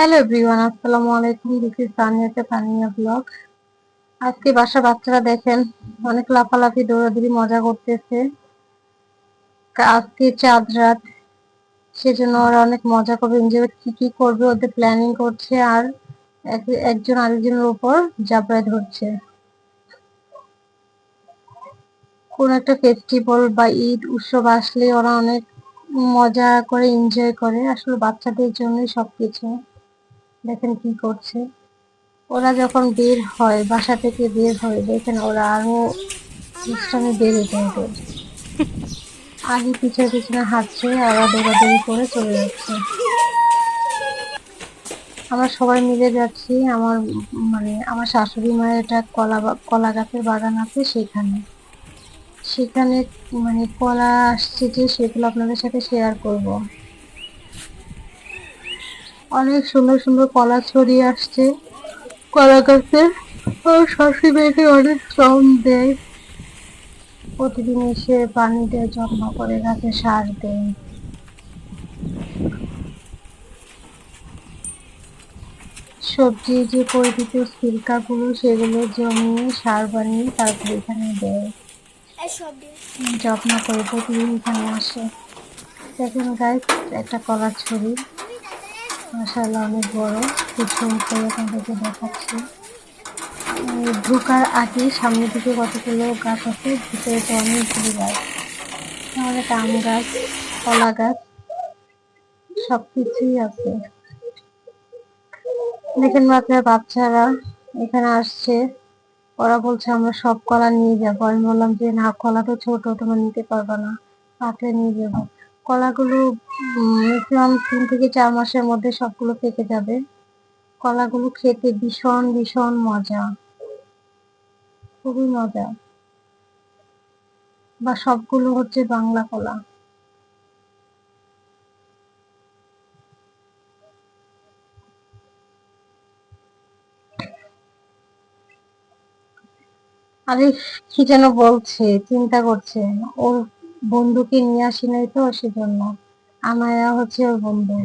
Hello everyone আসসালামু আলাইকুম this is তানিয়াতে তানিয়া ব্লগ আজকে বাসা বাচ্চারা দেখেন, অনেক লাফালাফি, দৌড়াদৌড়ি, মজা করতেছে। আজকে চাঁদ রাত। সেজন্য ওরা অনেক মজা করবে এনজয় কি কি করবে, ওদের প্ল্যানিং করছে, আর এক- একজন আরেকজনের উপর জাপড়ায় ধরছে। কোন একটা ফেস্টিভ্যাল বা ঈদ, উৎসব আসলে ওরা অনেক মজা করে এনজয় করে। আসলে বাচ্চাদের জন্যই সবকিছু। দেখেন কি করছে। ওরা যখন বের হয়, বাসা থেকে বের হয়, দেখেন ওরা আরও দুষ্টামি বেড়ে যায়। আগে পিছনে পিছনে হাঁটছে, আর দৌড়াদৌড়ি করে চলে যাচ্ছে। আমরা সবাই মিলে যাচ্ছি, আমার মানে আমার শাশুড়ি মায়ের একটা কলা কলা গাছের বাগান আছে সেখানে। সেখানে মানে কলা আসছে যে, সেগুলো আপনাদের সাথে শেয়ার করব। অনেক সুন্দর সুন্দর কলা ছড়িয়ে আসছে। কলা গাছে আর শাশুড়ি মেয়েকে অনেক শ্রম দেয়। প্রতিদিন এসে পানি দেয় যত্ন করে গাছে সার দেয়। সবজি যে পরিচিত সিল্কাগুলো সেগুলো জমিয়ে সার বানিয়ে তারপর এখানে দেয়। যত্ন করে প্রতিদিন এখানে আসে। দেখেন গাছ একটা কলার ছড়ি। মাসাল্লাহ অনেক বড়। কিছু করে আপনাদেরকে দেখাচ্ছি। ঢোকার আগে সামনের দিকে কতগুলো গাছ আছে, ভিতরে তো অনেকগুলো গাছ। আমাদের আম গাছ, কলা গাছ, সবকিছুই আছে। দেখেন মাত্র বাচ্চারা এখানে আসছে। ওরা বলছে, আমরা সব কলা নিয়ে যাব। আমি বললাম যে, না, কলা তো ছোট, তোমরা নিতে পারবে না। পাকলে নিয়ে যাব। কলাগুলো ম্যাক্সিমাম তিন থেকে চার মাসের মধ্যে সবগুলো পেকে যাবে। কলাগুলো খেতে ভীষণ ভীষণ মজা। খুবই মজা। বা সবগুলো হচ্ছে বাংলা কলা। আরে, কি যেন বলছে, চিন্তা করছে। ওর বন্ধুকে নিয়ে আসি নাই তো সেজন্য। আমায়া হচ্ছে ওর বন্ধু।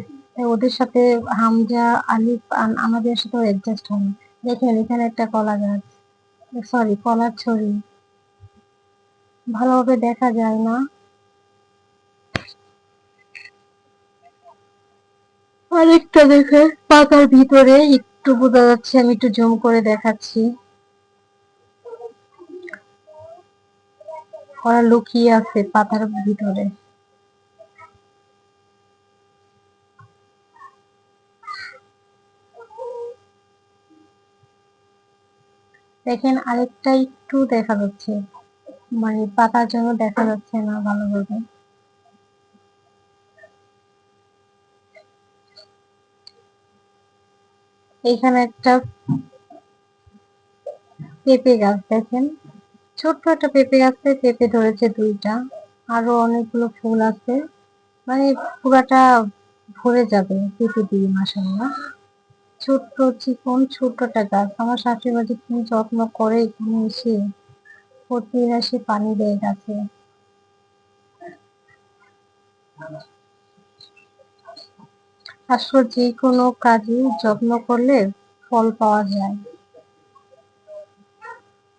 ওদের সাথে হামজা, আলিফ আমাদের সাথে অ্যাডজাস্ট হয় দেখেন, এখানে একটা কলা গাছ। সরি কলার ছড়ি। ভালোভাবে দেখা যায় না। আরেকটা দেখে পাতার ভিতরে একটু বোঝা যাচ্ছে, আমি একটু জুম করে দেখাচ্ছি। ওরা লুকিয়ে আছে পাতার ভিতরে। দেখেন, আরেকটা একটু দেখা যাচ্ছে। মানে পাতার জন্য দেখা যাচ্ছে না ভালোভাবে। এখানে একটা পেঁপে গাছ দেখেন। ছোট্ট একটা পেঁপে আছে, পেঁপে ধরেছে দুইটা। আরও অনেকগুলো ফুল আছে। মানে পুরাটা ভরে যাবে পেঁপে দিয়ে মাসাল্লাহ ছোট্ট চিকন, ছোট্ট একটা গাছ। আমার শাশুড়ি কি যত্ন করে এখানে এসে প্রতিদিন এসে পানি দেয় গাছে। আসলে যে কোনো কাজে যত্ন করলে ফল পাওয়া যায়।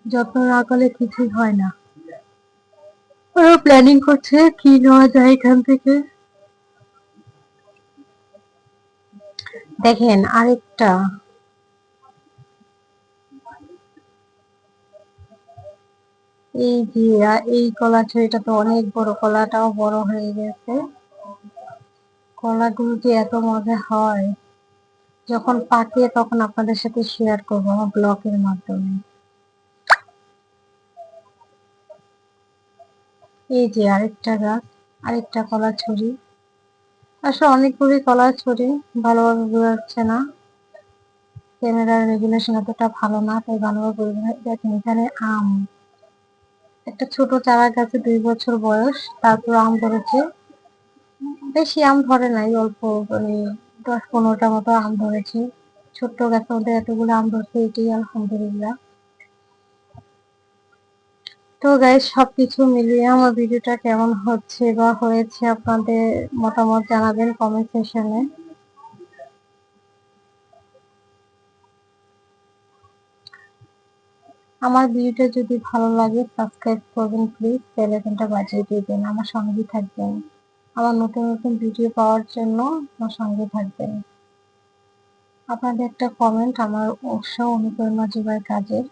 যত্ন না করলে কিছুই হয় না। ওরা প্ল্যানিং করছে কি নেওয়া যায় এখান থেকে। দেখেন আরেকটা। এই যে, এই কলা ছড়িটা তো অনেক বড় কলাটাও বড় হয়ে গেছে। কলাগুলো যে এত মজা হয়। যখন পাকে তখন আপনাদের সাথে শেয়ার করব আমার ব্লগের মাধ্যমে। এই যে আরেকটা গাছ, আরেকটা কলা ছড়ি। আসলে অনেকগুলি কলা ছড়ি ভালোভাবে বোঝা যাচ্ছে না। ক্যামেরার রেগুলেশন এতটা ভালো না, তাই ভালোভাবে। দেখেন, এখানে আম। একটা ছোট চারা গাছে দুই বছর বয়স, তারপর আম ধরেছে। বেশি আম ধরে নাই, অল্প মানে দশ পনেরোটা মতো আম ধরেছে। ছোট্ট গাছের মধ্যে এতগুলো আম ধরছে, এটাই আলহামদুলিল্লাহ। তো গাইজ সব কিছু মিলিয়ে আমার ভিডিওটা কেমন হচ্ছে বা হয়েছে আপনাদের মতামত জানাবেন কমেন্ট সেশনে আমার ভিডিওটা যদি ভালো লাগে সাবস্ক্রাইব করবেন প্লিজ বেল আইকনটা বাজিয়ে দিবেন, আমার সঙ্গে থাকবেন। আমার নতুন নতুন ভিডিও পাওয়ার জন্য আমার সঙ্গে থাকবেন। আপনাদের একটা কমেন্ট আমার উৎসাহ অনুপ্রেরণা যোগায় কাজের।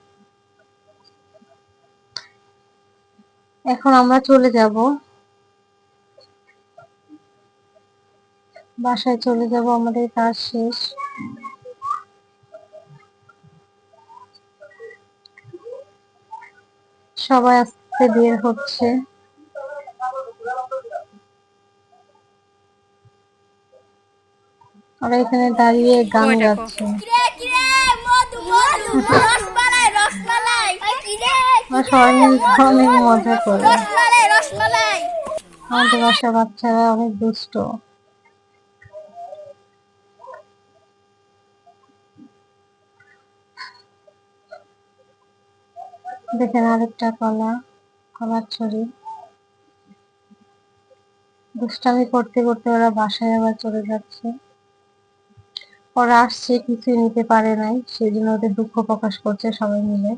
এখন আমরা চলে যাব। বাসায় চলে যাব আমাদের কাজ শেষ। সবাই আস্তে বের হচ্ছে। ওরা এখানে দাঁড়িয়ে গান গাচ্ছে কিরে কিরে মধু মধু রসমালাই রসমালাই কিরে আমরা সবাই অনেক মজা করে আমাদের বাসার বাচ্চারা অনেক দুষ্ট। দেখেন আরেকটা কলা কলার ছড়ি দুষ্টামি করতে করতে ওরা বাসায় আবার চলে যাচ্ছে। ওরা আসছে কিছুই নিতে পারে নাই। সেই জন্য ওদের দুঃখ প্রকাশ করছে সবাই মিলে।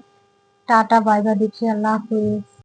টাটা বাই বাই দেখি আল্লাহ হাফিজ।